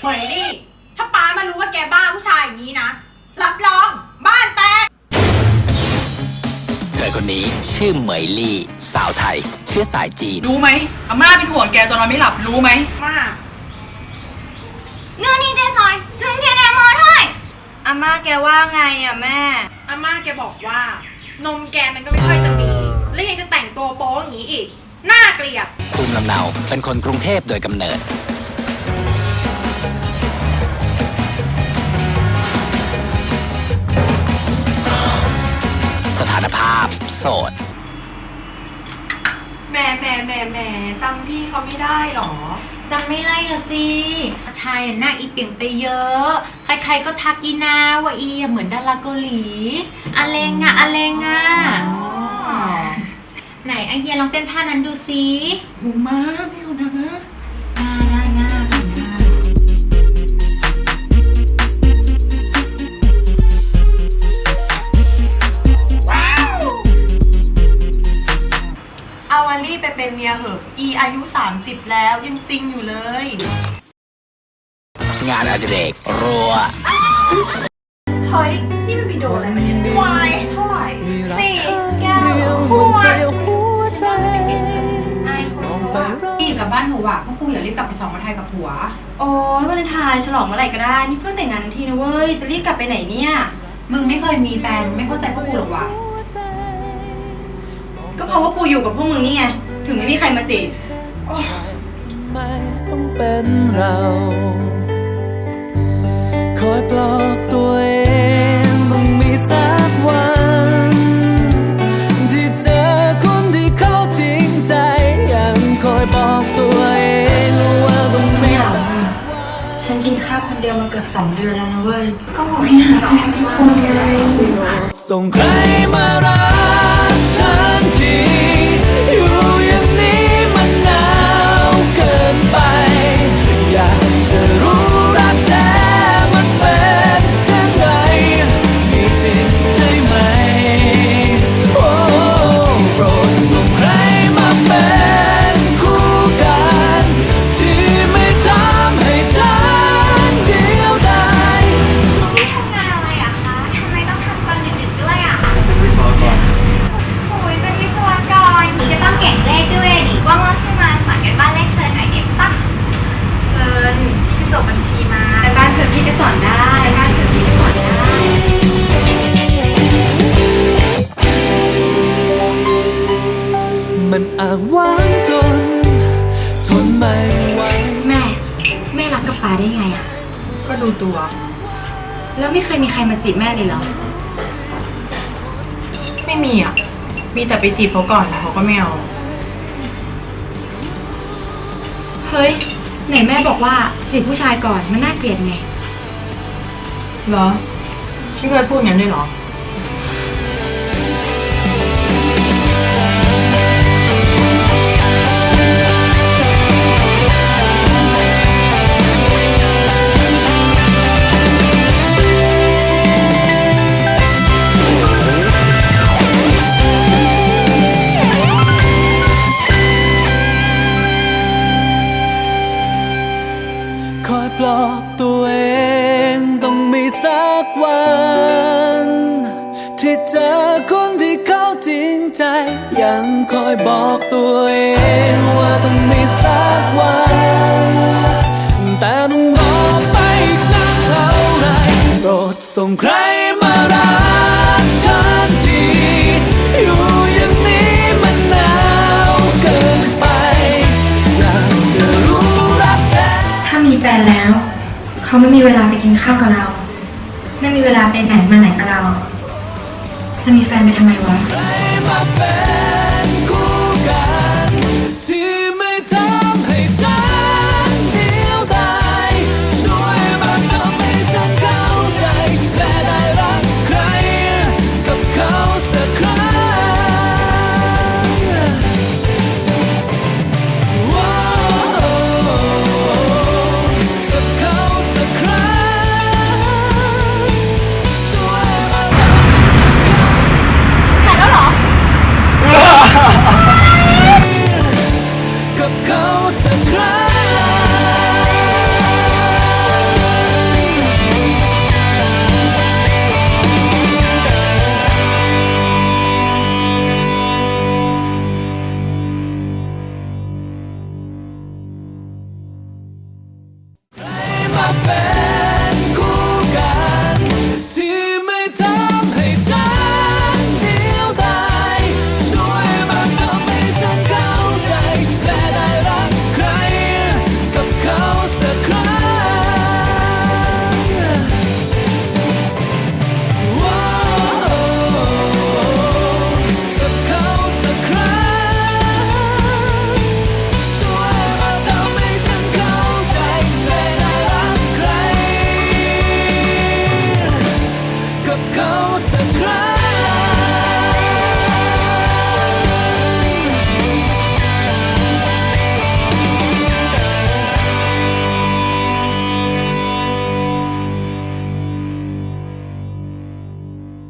เหมยนี่ ถ้าป้ามารู้ว่าแกบ้าผู้ชายอย่างนี้นะ รับรองบ้านแตก เธอคนนี้ชื่อเหมยลี่ สาวไทย เชื้อสายจีน รู้ไหมอาม่าเป็นห่วงแกจนนอนไม่หลับรู้ไหม มาก เนื่องนี่เจซอยถึงเทียนแอมอด้วยอาม่าแกว่าไงอะแม่ อาม่าแกบอกว่า นมแกมันก็ไม่ค่อยจะมี แล้วยังจะแต่งตัวโป๊อย่างนี้อีก น่าเกลียด ภูมิลำเนาเป็นคนกรุงเทพโดยกำเนิด สถานภาพ โสด แหม่แหม่แหม่แหม่จำพี่เขาไม่ได้หรอ จำไม่ไล่ละสิชายหน้าอีเปลี่ยนไปเยอะ ใครๆก็ทักอีนาว่าอีเหมือนดาราเกาหลีอาเลงอะอาเลงอะไหนไอเฮียลองเต้นท่านั้นดูสิ หูมาไเอาวันลี่ไปเป็นเมียเหอะอีอายุ 30 แล้วยังซิงอยู่เลย งานอดิเรกรัว เฮ้ย นี่มันวิดีโออะไรมาเนี่ยวายเท่าไหร่สี่แก้วขวดพี่อยู่กับบ้านหนูอะพวกกูอย่ารีบกลับไปสองมาไทยกับผัว โอ้ยวาเลนไทน์ฉลองเมื่อไหร่ก็ได้ นี่เพิ่งแต่งงานทันทีนะเว้ย จะรีบกลับไปไหนเนี่ย มึงไม่เคยมีแฟนไม่เข้าใจพวกกูหรอกวะ ก็เพราะว่ากูอยู่กับพวกมึงนี่ไง ถึงไม่มีใครมาจีบไม่ต้องเป็นเรา คอยปลอบตัวเองต้องมีสักวัน ที่เจอคนที่เขาจริงใจ ยังคอยบอกตัวเองว่าต้องมีสักวันฉันกินข้าวคนเดียวมาเกือบสองเดือนแล้วนะเว้ย ก็บอกให้หาแฟนคนเดียวส่งใครมารัก นจนทนไม่ไหวแม่ แม่รักกับปาได้ไงอะก็ดูตัว แล้วไม่เคยมีใครมาจีบแม่เลยเหรอ ไม่มีอะ มีแต่ไปจีบเขาก่อนแต่เขาก็ไม่เอาเฮ้ย ไหนแม่บอกว่าจีบผู้ชายก่อนมันน่าเกลียดไง เหรอ พี่เคยพูดอย่างนั้นด้วยเหรอ คอยปลอบตัวเองต้องมีสักวัน ที่เจอคนที่เขาจริงใจ ยังคอยบอกตัวเองว่าต้องมีสักวันแต่ต้องรอไปอีกนานเท่าไหรโปรดส่งใคร ไม่มีเวลาไปกินข้าวกับเรา ไม่มีเวลาไปไหนมาไหนกับเรา จะมีแฟนไปทำไมวะ